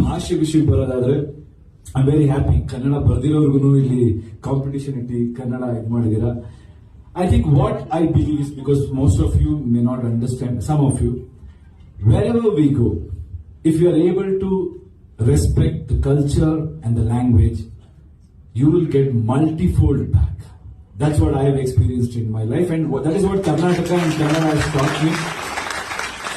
ಭಾಷೆ ವಿಷಯ ಬರೋದಾದ್ರೆ ಐ ವೆರಿ ಹ್ಯಾಪಿ ಕನ್ನಡ ಬರೆದಿರೋರ್ಗು ಇಲ್ಲಿ ಕಾಂಪಿಟೇಷನ್ ಇಟ್ಟು ಕನ್ನಡ ಇದು ಮಾಡಿದೀರಾ I think what I believe is because most of you may not understand some of you wherever we go if you are able to respect the culture and the language you will get multifold back. That's what I have experienced in my life, and Karnataka that is what talk and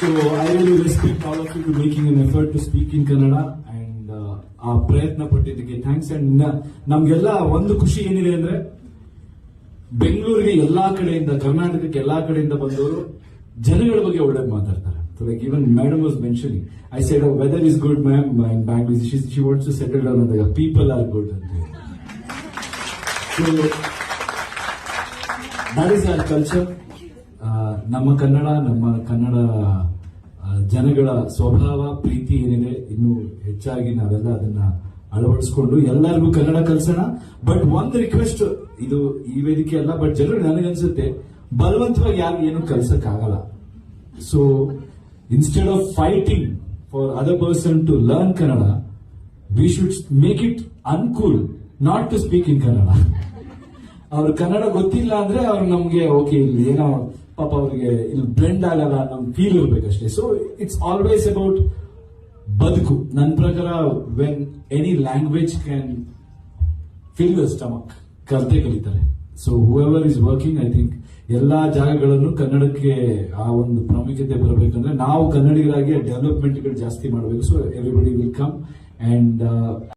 I. So I really respect all of you to making an effort to speak in Kannada, and uh, ಆ ಪ್ರಯತ್ನ ಪಟ್ಟಿದ್ದಕ್ಕೆ thanks and ನಮ್ಗೆಲ್ಲ ಒಂದು ಖುಷಿ ಏನಿದೆ ಅಂದ್ರೆ ಬೆಂಗಳೂರಿಗೆ ಎಲ್ಲಾ ಕಡೆಯಿಂದ ಕರ್ನಾಟಕಕ್ಕೆ ಎಲ್ಲಾ ಕಡೆಯಿಂದ ಬಂದವರು ಜನಗಳ ಬಗ್ಗೆ ಒಳ್ಳೆ ಮಾತಾಡ್ತಾರೆ so like even madam was mentioning I side weather is good ma'am Bangalore she wants to settle down ಅಂದಾಗ ಪೀಪಲ್ ಆರ್ ಗುಡ್ ಅಂತ ಹೇಳಿ. So that is our culture ನಮ್ಮ ಕನ್ನಡ ನಮ್ಮ ಕನ್ನಡ ಜನಗಳ ಸ್ವಭಾವ, ಪ್ರೀತಿ ಏನಿದೆ, ಇನ್ನು ಹೆಚ್ಚಾಗಿ ನಾವೆಲ್ಲ ಅದನ್ನ ಅಳವಡಿಸ್ಕೊಂಡು ಎಲ್ಲರಿಗೂ ಕನ್ನಡ ಕಲಿಸೋಣ. ಬಟ್ ಒಂದು ರಿಕ್ವೆಸ್ಟ್ ಇದು ಈ ವೇದಿಕೆ ಅಲ್ಲ ಬಟ್ ಜನರು ನನಗನ್ಸುತ್ತೆ ಬಲವಂತವಾಗಿ ಯಾರು ಏನು ಕಲ್ಸಕ್ ಆಗಲ್ಲ so instead of fighting for other person to learn Kannada we should make it uncool not to speak in Kannada. ಅವ್ರ ಕನ್ನಡ ಗೊತ್ತಿಲ್ಲ ಅಂದ್ರೆ ಅವ್ರು ನಮ್ಗೆ ಓಕೆ ಇಲ್ಲಿ ಏನೋ ಪಾಪ ಅವರಿಗೆ ಇಲ್ಲಿ ಬ್ಲೆಂಡ್ ಆಗಲ್ಲ ನಮ್ ಫೀಲ್ ಇರ್ಬೇಕಷ್ಟೇ. ಸೊ ಇಟ್ಸ್ ಆಲ್ವೇಸ್ ಅಬೌಟ್ ಬದುಕು. ನನ್ನ ಪ್ರಕಾರ when any language can fill the stomach ಕಲ್ತೆ ಕಲಿತಾರೆ. So whoever is working I think ಎಲ್ಲಾ ಜಾಗಗಳನ್ನು ಕನ್ನಡಕ್ಕೆ ಆ ಒಂದು ಪ್ರಾಮುಖ್ಯತೆ ಬರಬೇಕಂದ್ರೆ ನಾವು ಕನ್ನಡಿಗರಾಗಿ ಡೆವಲಪ್ಮೆಂಟ್ ಜಾಸ್ತಿ ಮಾಡಬೇಕು. So everybody will come and